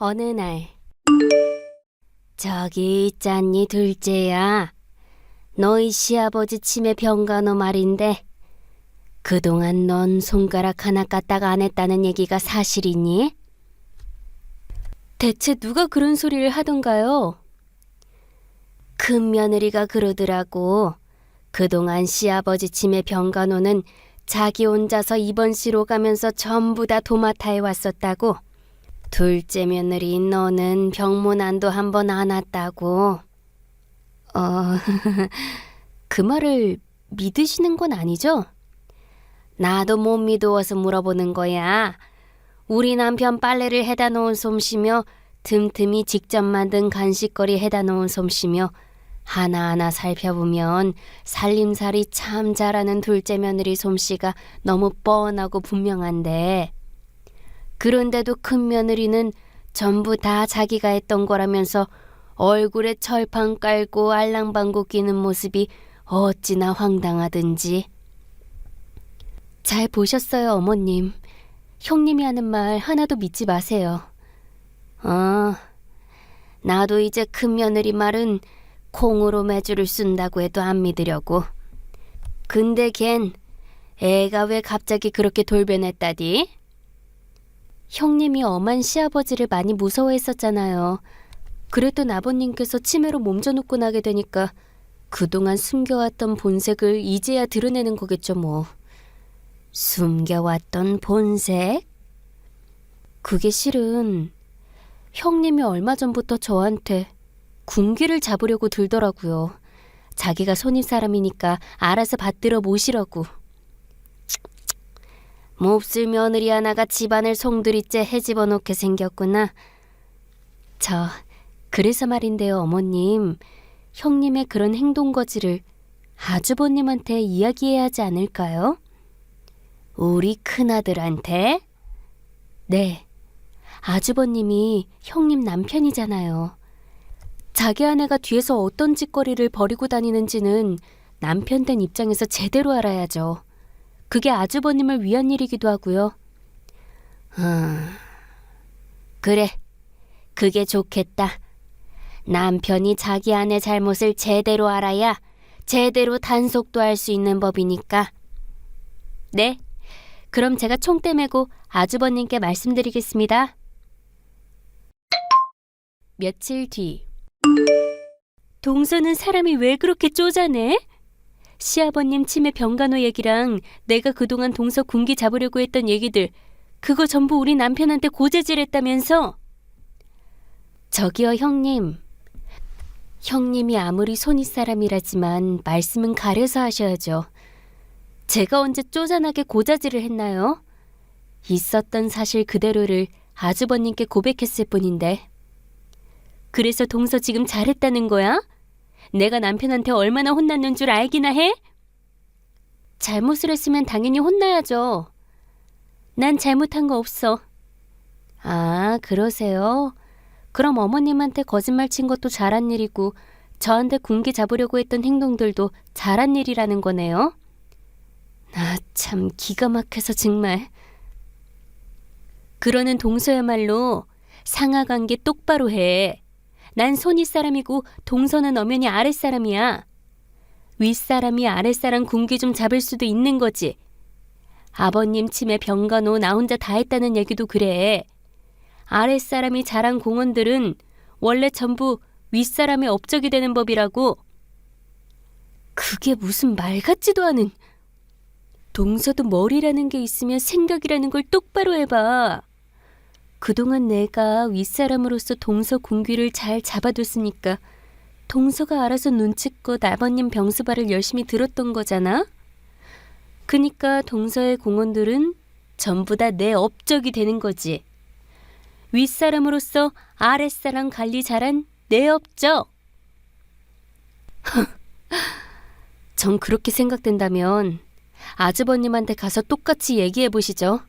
어느 날 저기 있잖니 둘째야. 너희 시아버지 치매 병간호 말인데 그동안 넌 손가락 하나 까딱 안 했다는 얘기가 사실이니? 대체 누가 그런 소리를 하던가요? 큰 며느리가 그러더라고. 그동안 시아버지 치매 병간호는 자기 혼자서 입원실로 가면서 전부 다 도맡아에 왔었다고. 둘째 며느리 너는 병문 안도 한 번 안 왔다고. 어, 그 말을 믿으시는 건 아니죠? 나도 못 믿어서 물어보는 거야. 우리 남편 빨래를 해다 놓은 솜씨며 틈틈이 직접 만든 간식거리 해다 놓은 솜씨며 하나하나 살펴보면 살림살이 참 잘하는 둘째 며느리 솜씨가 너무 뻔하고 분명한데 그런데도 큰 며느리는 전부 다 자기가 했던 거라면서 얼굴에 철판 깔고 알랑방구 끼는 모습이 어찌나 황당하든지. 잘 보셨어요, 어머님. 형님이 하는 말 하나도 믿지 마세요. 어, 나도 이제 큰 며느리 말은 콩으로 매주를 쓴다고 해도 안 믿으려고. 근데 걘 애가 왜 갑자기 그렇게 돌변했다디? 형님이 엄한 시아버지를 많이 무서워했었잖아요. 그랬던 아버님께서 치매로 몸져놓고 나게 되니까 그동안 숨겨왔던 본색을 이제야 드러내는 거겠죠, 뭐. 숨겨왔던 본색? 그게 실은 형님이 얼마 전부터 저한테 군기를 잡으려고 들더라고요. 자기가 손님 사람이니까 알아서 받들어 모시라고. 몹쓸 며느리 하나가 집안을 송두리째 해집어 놓게 생겼구나. 저 그래서 말인데요, 어머님. 형님의 그런 행동 거지를 아주버님한테 이야기해야 하지 않을까요? 우리 큰아들한테? 네. 아주버님이 형님 남편이잖아요. 자기 아내가 뒤에서 어떤 짓거리를 벌이고 다니는지는 남편 된 입장에서 제대로 알아야죠. 그게 아주버님을 위한 일이기도 하고요. 음, 그래. 그게 좋겠다. 남편이 자기 아내 잘못을 제대로 알아야 제대로 단속도 할 수 있는 법이니까. 네. 그럼 제가 총대 메고 아주버님께 말씀드리겠습니다. 며칠 뒤. 동서는 사람이 왜 그렇게 쪼잔해? 시아버님 치매 병간호 얘기랑 내가 그동안 동서 군기 잡으려고 했던 얘기들 그거 전부 우리 남편한테 고재질했다면서? 저기요 형님. 형님이 아무리 손윗 사람이라지만 말씀은 가려서 하셔야죠. 제가 언제 쪼잔하게 고자질을 했나요? 있었던 사실 그대로를 아주버님께 고백했을 뿐인데. 그래서 동서 지금 잘했다는 거야? 내가 남편한테 얼마나 혼났는 줄 알기나 해? 잘못을 했으면 당연히 혼나야죠. 난 잘못한 거 없어. 아, 그러세요? 그럼 어머님한테 거짓말 친 것도 잘한 일이고, 저한테 군기 잡으려고 했던 행동들도 잘한 일이라는 거네요? 아, 참 기가 막혀서 정말. 그러는 동서야말로 상하 관계 똑바로 해. 난 손윗 사람이고 동서는 엄연히 아랫사람이야. 윗사람이 아랫사람 군기 좀 잡을 수도 있는 거지. 아버님 치매 병간호 나 혼자 다 했다는 얘기도 그래. 아랫사람이 잘한 공헌들은 원래 전부 윗사람의 업적이 되는 법이라고. 그게 무슨 말 같지도 않은. 동서도 머리라는 게 있으면 생각이라는 걸 똑바로 해봐. 그동안 내가 윗사람으로서 동서 군귀를 잘 잡아뒀으니까 동서가 알아서 눈치껏 아버님 병수발을 열심히 들었던 거잖아. 그니까 동서의 공헌들은 전부 다 내 업적이 되는 거지. 윗사람으로서 아랫사람 관리 잘한 내 업적. 전 그렇게 생각된다면 아주버님한테 가서 똑같이 얘기해 보시죠.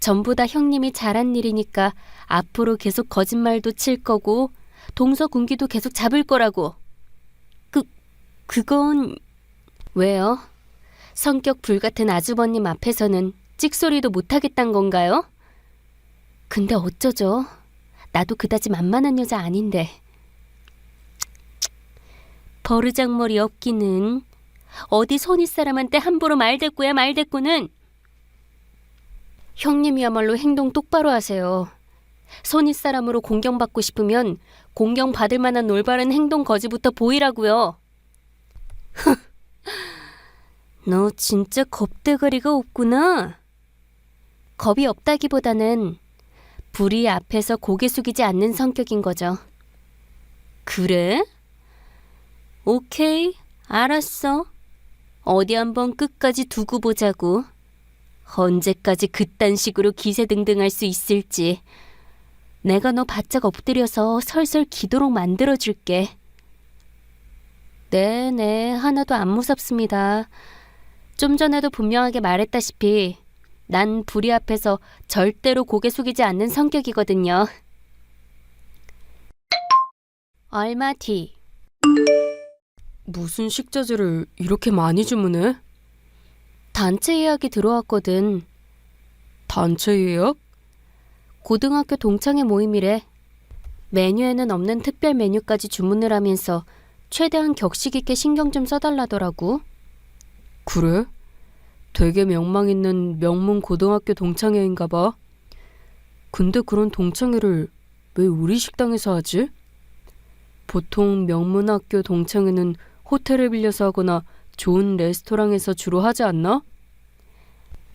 전부 다 형님이 잘한 일이니까 앞으로 계속 거짓말도 칠 거고 동서 군기도 계속 잡을 거라고. 그 그건 왜요? 성격 불같은 아주버님 앞에서는 찍소리도 못 하겠단 건가요? 근데 어쩌죠? 나도 그다지 만만한 여자 아닌데. 버르장머리 없기는 어디 손윗 사람한테 함부로 말대꾸야 말대꾸는 형님이야말로 행동 똑바로 하세요. 손윗 사람으로 공경받고 싶으면 공경받을 만한 올바른 행동 거지부터 보이라고요. 너 진짜 겁대가리가 없구나. 겁이 없다기보다는 불이 앞에서 고개 숙이지 않는 성격인 거죠. 그래? 오케이, 알았어. 어디 한번 끝까지 두고 보자고. 언제까지 그딴 식으로 기세등등할 수 있을지. 내가 너 바짝 엎드려서 설설 기도록 만들어줄게. 네네, 하나도 안 무섭습니다. 좀 전에도 분명하게 말했다시피 난 불이 앞에서 절대로 고개 숙이지 않는 성격이거든요. 얼마 뒤 무슨 식자재를 이렇게 많이 주문해? 단체 예약이 들어왔거든. 단체 예약? 고등학교 동창회 모임이래. 메뉴에는 없는 특별 메뉴까지 주문을 하면서 최대한 격식 있게 신경 좀 써달라더라고. 그래? 되게 명망 있는 명문 고등학교 동창회인가 봐. 근데 그런 동창회를 왜 우리 식당에서 하지? 보통 명문 학교 동창회는 호텔을 빌려서 하거나 좋은 레스토랑에서 주로 하지 않나?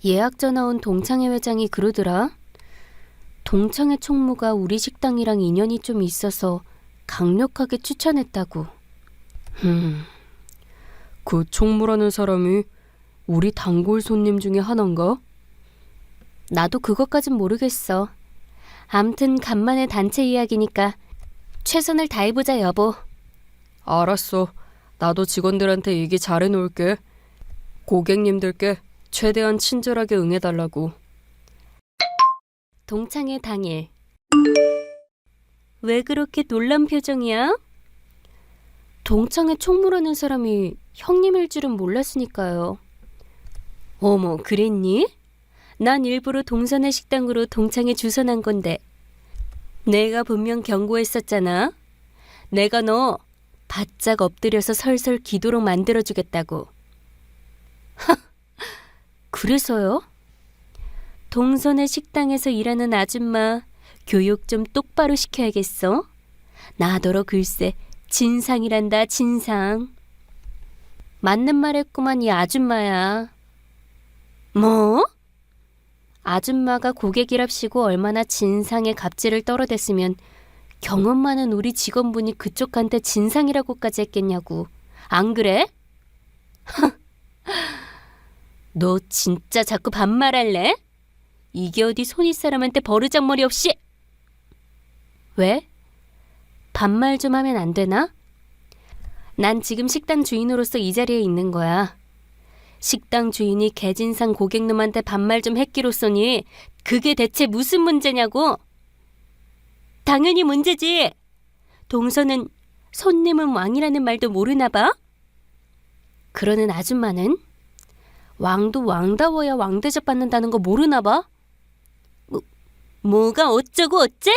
예약 전화 온 동창회 회장이 그러더라. 동창회 총무가 우리 식당이랑 인연이 좀 있어서 강력하게 추천했다고. 음, 그 총무라는 사람이 우리 단골 손님 중에 하나인가? 나도 그것까진 모르겠어. 암튼 간만에 단체 이야기니까 최선을 다해보자 여보. 알았어. 나도 직원들한테 얘기 잘해놓을게. 고객님들께 최대한 친절하게 응해달라고. 동창회 당일. 왜 그렇게 놀란 표정이야? 동창회 총무라는 사람이 형님일 줄은 몰랐으니까요. 어머, 그랬니? 난 일부러 동선의 식당으로 동창회 주선한 건데. 내가 분명 경고했었잖아. 내가 너 바짝 엎드려서 설설 기도록 만들어주겠다고. 하, 그래서요? 동선의 식당에서 일하는 아줌마 교육 좀 똑바로 시켜야겠어. 나더러 글쎄 진상이란다 진상. 맞는 말 했구만 이 아줌마야. 뭐? 아줌마가 고객이랍시고 얼마나 진상의 갑질을 떨어댔으면 경험 많은 우리 직원분이 그쪽한테 진상이라고까지 했겠냐고. 안 그래? 너 진짜 자꾸 반말할래? 이게 어디 손윗 사람한테 버르장머리 없이 왜? 반말 좀 하면 안 되나? 난 지금 식당 주인으로서 이 자리에 있는 거야. 식당 주인이 개진상 고객놈한테 반말 좀 했기로써니 그게 대체 무슨 문제냐고? 당연히 문제지. 동서는 손님은 왕이라는 말도 모르나 봐? 그러는 아줌마는 왕도 왕다워야 왕 대접 받는다는 거 모르나 봐? 뭐, 뭐가 어쩌고 어째?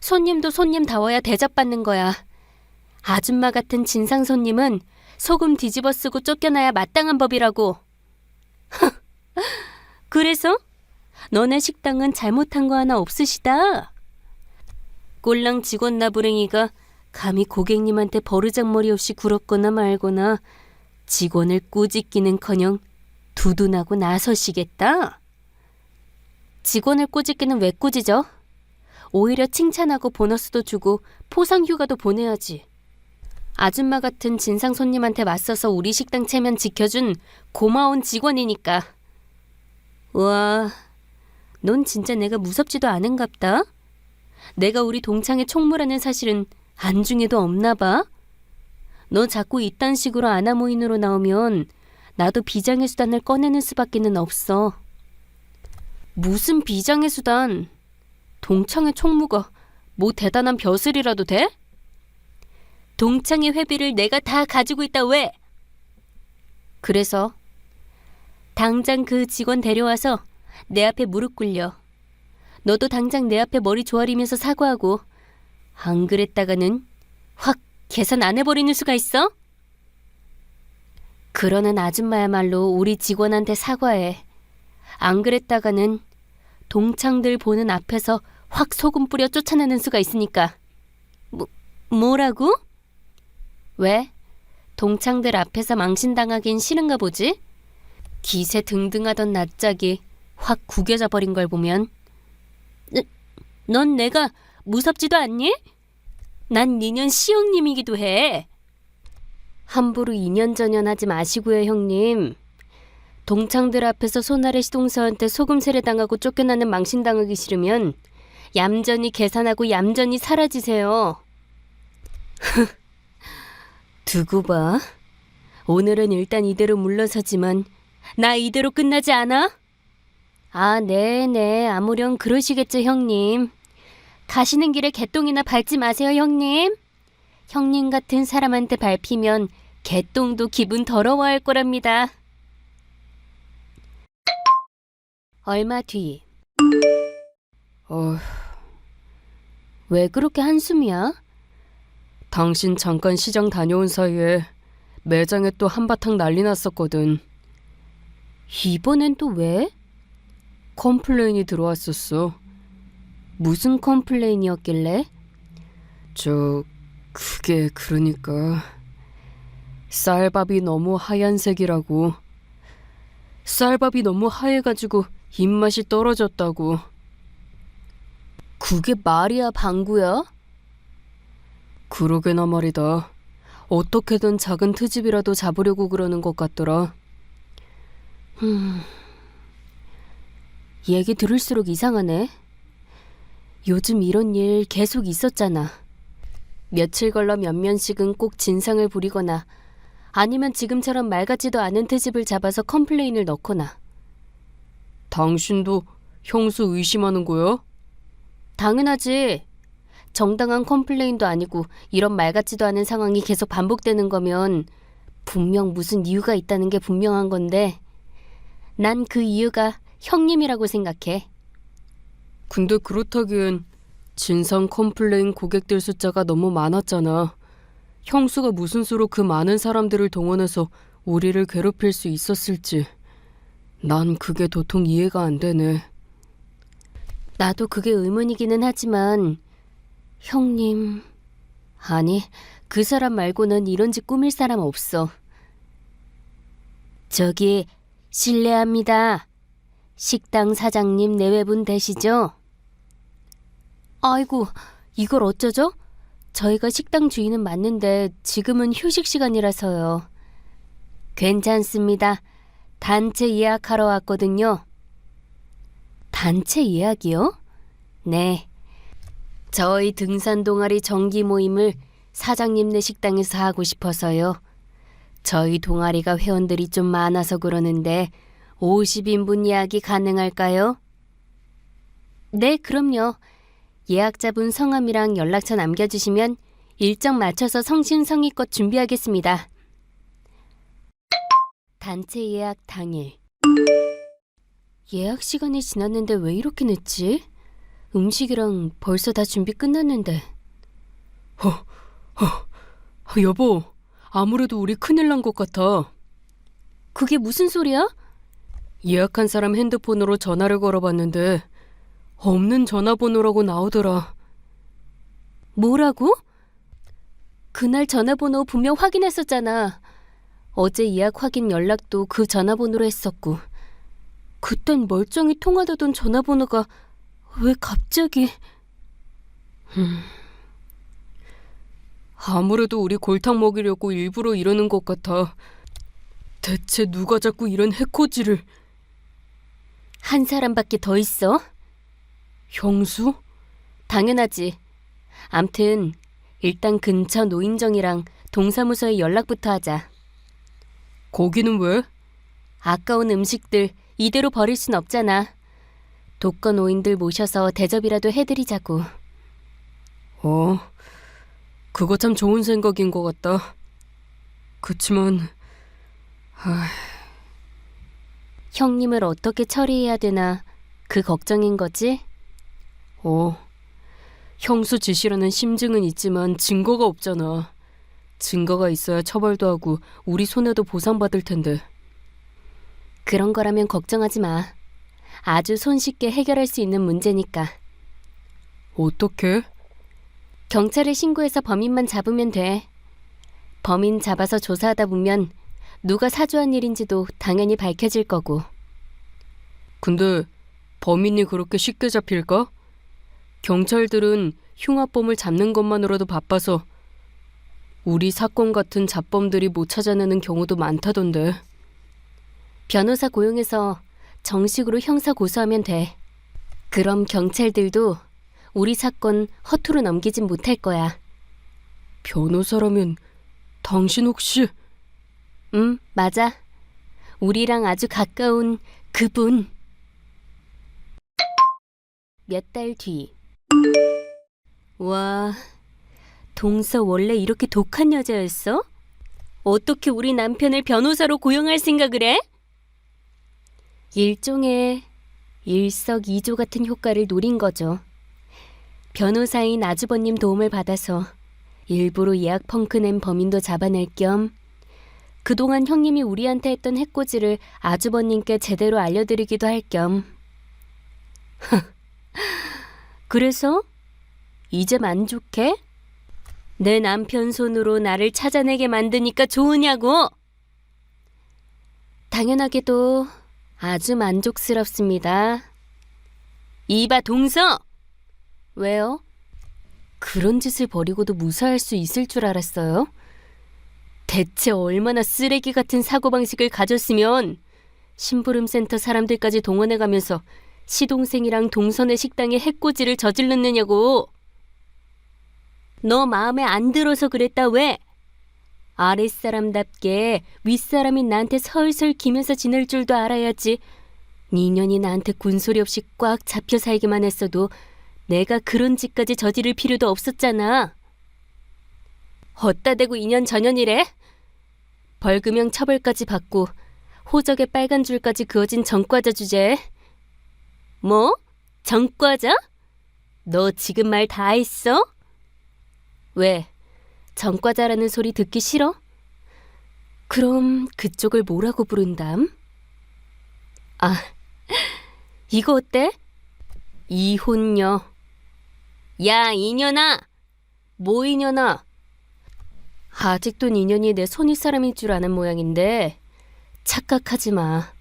손님도 손님다워야 대접받는 거야. 아줌마 같은 진상 손님은 소금 뒤집어 쓰고 쫓겨나야 마땅한 법이라고. 그래서 너네 식당은 잘못한 거 하나 없으시다. 꼴랑 직원 나부랭이가 감히 고객님한테 버르장머리 없이 굴었거나 말거나 직원을 꾸짖기는커녕 두둔하고 나서시겠다. 직원을 꾸짖기는 왜 꾸짖어? 오히려 칭찬하고 보너스도 주고 포상 휴가도 보내야지. 아줌마 같은 진상 손님한테 맞서서 우리 식당 체면 지켜준 고마운 직원이니까. 와, 넌 진짜 내가 무섭지도 않은갑다. 내가 우리 동창의 총무라는 사실은 안중에도 없나 봐. 너 자꾸 이딴 식으로 아나모인으로 나오면 나도 비장의 수단을 꺼내는 수밖에는 없어. 무슨 비장의 수단? 동창의 총무가 뭐 대단한 벼슬이라도 돼? 동창의 회비를 내가 다 가지고 있다 왜? 그래서 당장 그 직원 데려와서 내 앞에 무릎 꿇려. 너도 당장 내 앞에 머리 조아리면서 사과하고 안 그랬다가는 확 계산 안 해버리는 수가 있어? 그러는 아줌마야말로 우리 직원한테 사과해. 안 그랬다가는 동창들 보는 앞에서 확 소금 뿌려 쫓아내는 수가 있으니까. 뭐, 뭐라고? 왜? 동창들 앞에서 망신당하긴 싫은가 보지? 기세 등등하던 낯짝이 확 구겨져 버린 걸 보면 너- 넌 내가 무섭지도 않니? 난 니년 시영님이기도 해. 함부로 인연전연하지 마시고요, 형님. 동창들 앞에서 손아래 시동서한테 소금 세례당하고 쫓겨나는 망신당하기 싫으면 얌전히 계산하고 얌전히 사라지세요. 두고 봐. 오늘은 일단 이대로 물러서지만 나 이대로 끝나지 않아? 아, 네네. 아무렴 그러시겠죠, 형님. 가시는 길에 개똥이나 밟지 마세요, 형님. 형님 같은 사람한테 밟히면 개똥도 기분 더러워할 거랍니다. 얼마 뒤. 어, 왜 그렇게 한숨이야? 당신 잠깐 시장 다녀온 사이에 매장에 또 한바탕 난리 났었거든. 이번엔 또 왜? 컴플레인이 들어왔었어. 무슨 컴플레인이었길래? 저 그게 그러니까 쌀밥이 너무 하얀색이라고 쌀밥이 너무 하얘가지고 입맛이 떨어졌다고 그게 말이야, 방구야? 그러게나 말이다 어떻게든 작은 트집이라도 잡으려고 그러는 것 같더라 음, 얘기 들을수록 이상하네. 요즘 이런 일 계속 있었잖아. 며칠 걸러 몇 면씩은 꼭 진상을 부리거나 아니면 지금처럼 말 같지도 않은 트집을 잡아서 컴플레인을 넣거나 당신도 형수 의심하는 거야? 당연하지. 정당한 컴플레인도 아니고 이런 말 같지도 않은 상황이 계속 반복되는 거면 분명 무슨 이유가 있다는 게 분명한 건데 난 그 이유가 형님이라고 생각해. 근데 그렇다기엔 진상 컴플레인 고객들 숫자가 너무 많았잖아. 형수가 무슨 수로 그 많은 사람들을 동원해서 우리를 괴롭힐 수 있었을지. 난 그게 도통 이해가 안 되네. 나도 그게 의문이기는 하지만 형님 아니 그 사람 말고는 이런 짓 꾸밀 사람 없어. 저기 실례합니다. 식당 사장님 내외분 되시죠? 아이고 이걸 어쩌죠? 저희가 식당 주인은 맞는데 지금은 휴식 시간이라서요. 괜찮습니다. 단체 예약하러 왔거든요. 단체 예약이요? 네. 저희 등산 동아리 정기 모임을 사장님네 식당에서 하고 싶어서요. 저희 동아리가 회원들이 좀 많아서 그러는데 50인분 예약이 가능할까요? 네, 그럼요. 예약자분 성함이랑 연락처 남겨주시면 일정 맞춰서 성심성의껏 준비하겠습니다. 단체 예약 당일. 예약 시간이 지났는데 왜 이렇게 늦지? 음식이랑 벌써 다 준비 끝났는데. 아, 여보, 아무래도 우리 큰일 난 것 같아. 그게 무슨 소리야? 예약한 사람 핸드폰으로 전화를 걸어봤는데 없는 전화번호라고 나오더라. 뭐라고? 그날 전화번호 분명 확인했었잖아. 어제 예약 확인 연락도 그 전화번호로 했었고. 그땐 멀쩡히 통화되던 전화번호가 왜 갑자기... 아무래도 우리 골탕 먹이려고 일부러 이러는 것 같아. 대체 누가 자꾸 이런 해코지를 한 사람밖에 더 있어? 형수? 당연하지. 암튼 일단 근처 노인정이랑 동사무소에 연락부터 하자. 거기는 왜? 아까운 음식들 이대로 버릴 순 없잖아. 독거 노인들 모셔서 대접이라도 해드리자고. 어, 그거 참 좋은 생각인 것 같다. 그치만, 형님을 어떻게 처리해야 되나 그 걱정인 거지? 어. 형수 지시라는 심증은 있지만 증거가 없잖아. 증거가 있어야 처벌도 하고 우리 손해도 보상받을 텐데. 그런 거라면 걱정하지 마. 아주 손쉽게 해결할 수 있는 문제니까. 어떻게? 경찰에 신고해서 범인만 잡으면 돼. 범인 잡아서 조사하다 보면 누가 사주한 일인지도 당연히 밝혀질 거고. 근데 범인이 그렇게 쉽게 잡힐까? 경찰들은 흉악범을 잡는 것만으로도 바빠서 우리 사건 같은 잡범들이 못 찾아내는 경우도 많다던데. 변호사 고용해서 정식으로 형사 고소하면 돼. 그럼 경찰들도 우리 사건 허투루 넘기진 못할 거야. 변호사라면 당신 혹시 응, 맞아. 우리랑 아주 가까운 그분. 몇 달 뒤. 와, 동서 원래 이렇게 독한 여자였어? 어떻게 우리 남편을 변호사로 고용할 생각을 해? 일종의 일석이조 같은 효과를 노린 거죠. 변호사인 아주버님 도움을 받아서 일부러 예약 펑크 낸 범인도 잡아낼 겸 그동안 형님이 우리한테 했던 해코지를 아주버님께 제대로 알려드리기도 할 겸. 그래서 이제 만족해? 내 남편 손으로 나를 찾아내게 만드니까 좋으냐고? 당연하게도 아주 만족스럽습니다. 이봐 동서! 왜요? 그런 짓을 벌이고도 무사할 수 있을 줄 알았어요? 대체 얼마나 쓰레기 같은 사고방식을 가졌으면 심부름 센터 사람들까지 동원해가면서 시동생이랑 동선의 식당에 해코지를 저질렀느냐고. 너 마음에 안 들어서 그랬다 왜? 아랫사람답게 윗사람인 나한테 설설 기면서 지낼 줄도 알아야지. 니년이 나한테 군소리 없이 꽉 잡혀 살기만 했어도 내가 그런 짓까지 저지를 필요도 없었잖아. 헛다 대고 2년 전년이래? 벌금형 처벌까지 받고 호적에 빨간 줄까지 그어진 전과자 주제. 뭐? 전과자? 너 지금 말 다 했어? 왜? 전과자라는 소리 듣기 싫어? 그럼 그쪽을 뭐라고 부른담? 아, 이거 어때? 이혼녀. 야, 이년아! 뭐 이년아? 아직도 인연이 내 손윗사람일 줄 아는 모양인데 착각하지 마.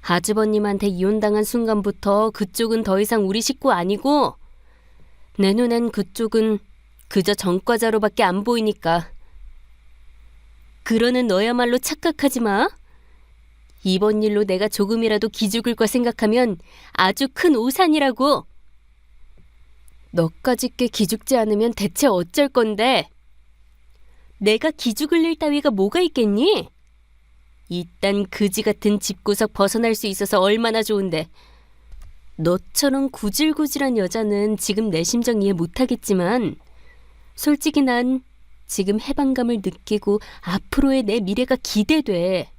아주버님한테 이혼당한 순간부터 그쪽은 더 이상 우리 식구 아니고 내 눈엔 그쪽은 그저 전과자로밖에 안 보이니까. 그러는 너야말로 착각하지 마. 이번 일로 내가 조금이라도 기죽을 거 생각하면 아주 큰 오산이라고. 너까지 꽤 기죽지 않으면 대체 어쩔 건데? 내가 기죽을 일 따위가 뭐가 있겠니? 이딴 그지 같은 집구석 벗어날 수 있어서 얼마나 좋은데. 너처럼 구질구질한 여자는 지금 내 심정 이해 못하겠지만, 솔직히 난 지금 해방감을 느끼고 앞으로의 내 미래가 기대돼.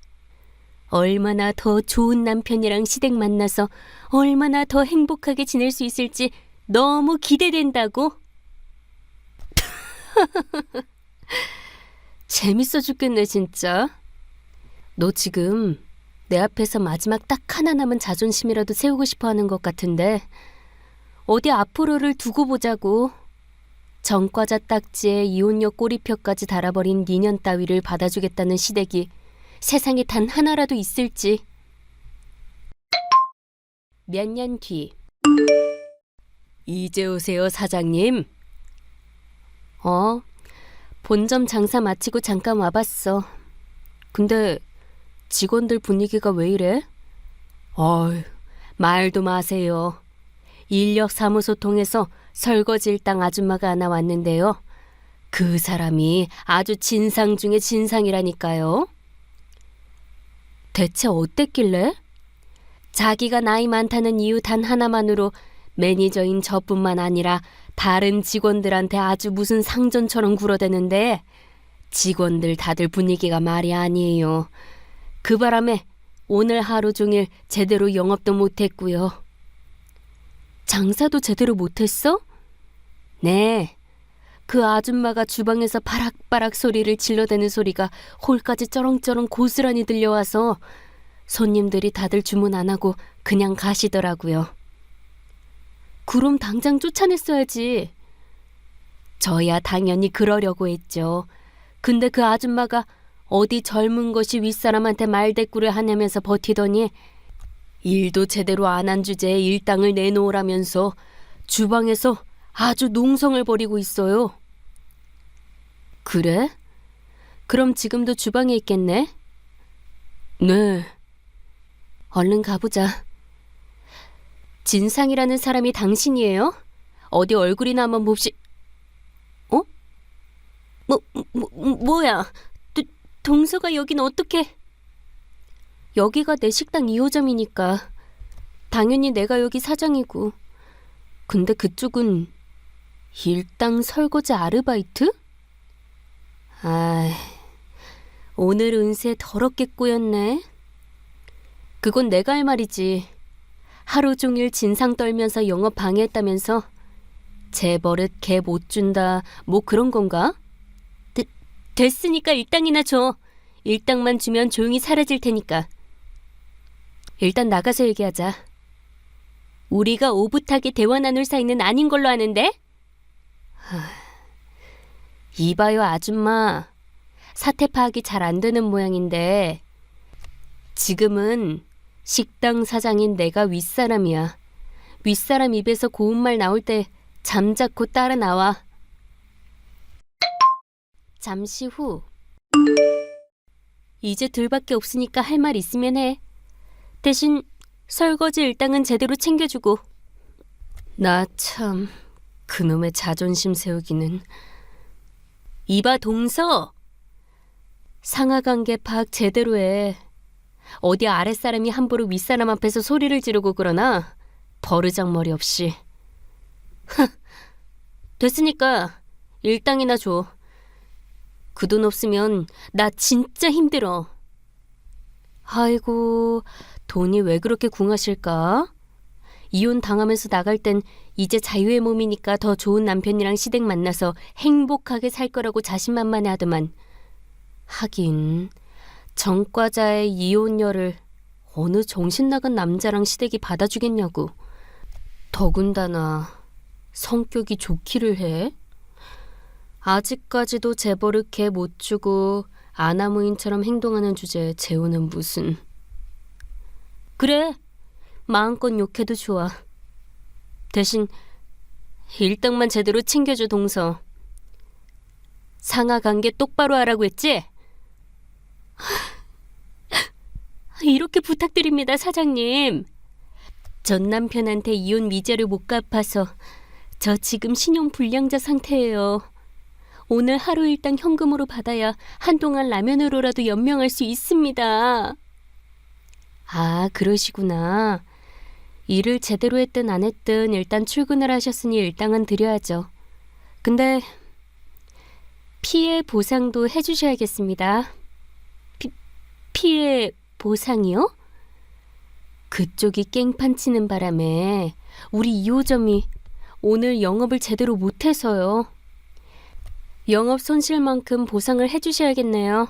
얼마나 더 좋은 남편이랑 시댁 만나서 얼마나 더 행복하게 지낼 수 있을지 너무 기대된다고. 재밌어 죽겠네, 진짜. 너 지금 내 앞에서 마지막 딱 하나 남은 자존심이라도 세우고 싶어 하는 것 같은데, 어디 앞으로를 두고 보자고. 전과자 딱지에 이혼녀 꼬리표까지 달아버린 니년 따위를 받아주겠다는 시댁이 세상에 단 하나라도 있을지. 몇 년 뒤. 이제 오세요, 사장님. 어, 본점 장사 마치고 잠깐 와봤어. 근데 직원들 분위기가 왜 이래? 어휴, 말도 마세요. 인력 사무소 통해서 설거지 일당 아줌마가 하나 왔는데요. 그 사람이 아주 진상 중에 진상이라니까요. 대체 어땠길래? 자기가 나이 많다는 이유 단 하나만으로 매니저인 저뿐만 아니라 다른 직원들한테 아주 무슨 상전처럼 굴어대는데 직원들 다들 분위기가 말이 아니에요. 그 바람에 오늘 하루 종일 제대로 영업도 못했고요. 장사도 제대로 못했어? 네. 그 아줌마가 주방에서 바락바락 소리를 질러대는 소리가 홀까지 쩌렁쩌렁 고스란히 들려와서 손님들이 다들 주문 안 하고 그냥 가시더라고요. 그럼 당장 쫓아냈어야지. 저야 당연히 그러려고 했죠. 근데 그 아줌마가 어디 젊은 것이 윗사람한테 말대꾸를 하냐면서 버티더니 일도 제대로 안 한 주제에 일당을 내놓으라면서 주방에서 아주 농성을 벌이고 있어요. 그래? 그럼 지금도 주방에 있겠네? 네, 얼른 가보자. 진상이라는 사람이 당신이에요? 어디 얼굴이나 한번 봅시. 어? 뭐, 뭐 뭐야? 도, 동서가 여긴 어떻게? 여기가 내 식당 2호점이니까 당연히 내가 여기 사장이고. 근데 그쪽은 일당 설거지 아르바이트? 아, 오늘 은세 더럽게 꼬였네. 그건 내가 할 말이지. 하루 종일 진상 떨면서 영업 방해했다면서 제 버릇 개 못 준다 뭐 그런 건가? 되, 됐으니까 일당이나 줘. 일당만 주면 조용히 사라질 테니까. 일단 나가서 얘기하자. 우리가 오붓하게 대화 나눌 사이는 아닌 걸로 아는데? 하, 이봐요 아줌마. 사태 파악이 잘 안 되는 모양인데 지금은 식당 사장인 내가 윗사람이야. 윗사람 입에서 고운 말 나올 때 잠자코 따라 나와. 잠시 후. 이제 둘밖에 없으니까 할 말 있으면 해. 대신 설거지 일당은 제대로 챙겨주고. 나 참, 그놈의 자존심 세우기는. 이봐, 동서! 상하관계 파악 제대로 해. 어디 아랫사람이 함부로 윗사람 앞에서 소리를 지르고 그러나 버르장머리 없이 흥, 됐으니까 일당이나 줘. 그 돈 없으면 나 진짜 힘들어. 아이고 돈이 왜 그렇게 궁하실까? 이혼 당하면서 나갈 땐 이제 자유의 몸이니까 더 좋은 남편이랑 시댁 만나서 행복하게 살 거라고 자신만만해 하더만 하긴 전과자의 이혼녀를 어느 정신 나간 남자랑 시댁이 받아주겠냐고. 더군다나 성격이 좋기를 해. 아직까지도 재벌을 개 못 주고 아나무인처럼 행동하는 주제에 재우는 무슨. 그래, 마음껏 욕해도 좋아. 대신 일당만 제대로 챙겨줘 동서. 상하 관계 똑바로 하라고 했지? 이렇게 부탁드립니다, 사장님. 전 남편한테 이혼 미제를 못 갚아서 저 지금 신용 불량자 상태예요. 오늘 하루 일당 현금으로 받아야 한동안 라면으로라도 연명할 수 있습니다. 아, 그러시구나. 일을 제대로 했든 안 했든 일단 출근을 하셨으니 일당은 드려야죠. 근데 피해 보상도 해주셔야겠습니다. 피, 피해 보상이요? 그쪽이 깽판 치는 바람에 우리 2호점이 오늘 영업을 제대로 못해서요. 영업 손실만큼 보상을 해주셔야겠네요.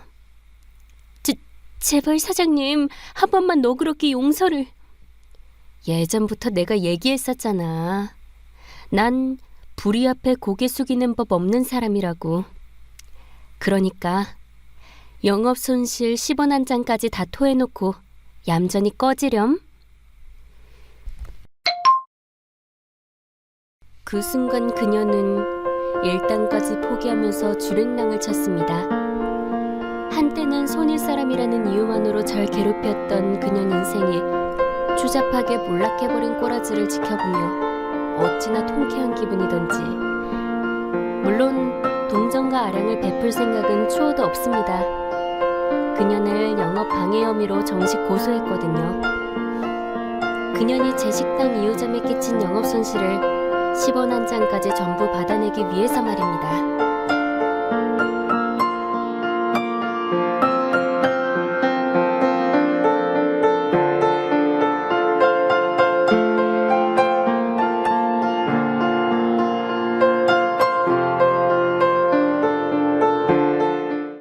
제, 제발 사장님 한 번만 너그럽게 용서를. 예전부터 내가 얘기했었잖아. 난 불의 앞에 고개 숙이는 법 없는 사람이라고. 그러니까 영업 손실 10원 한 장까지 다 토해놓고 얌전히 꺼지렴. 그 순간 그녀는 일당까지 포기하면서 주랭랑을 쳤습니다. 한때는 손윗사람이라는 이유만으로 절 괴롭혔던 그녀 인생이 추잡하게 몰락해버린 꼬라지를 지켜보며 어찌나 통쾌한 기분이던지 물론 동정과 아량을 베풀 생각은 추호도 없습니다. 그년을 영업 방해 혐의로 정식 고소했거든요. 그년이 제 식당 2호점에 끼친 영업 손실을 10원 한 장까지 전부 받아내기 위해서 말입니다.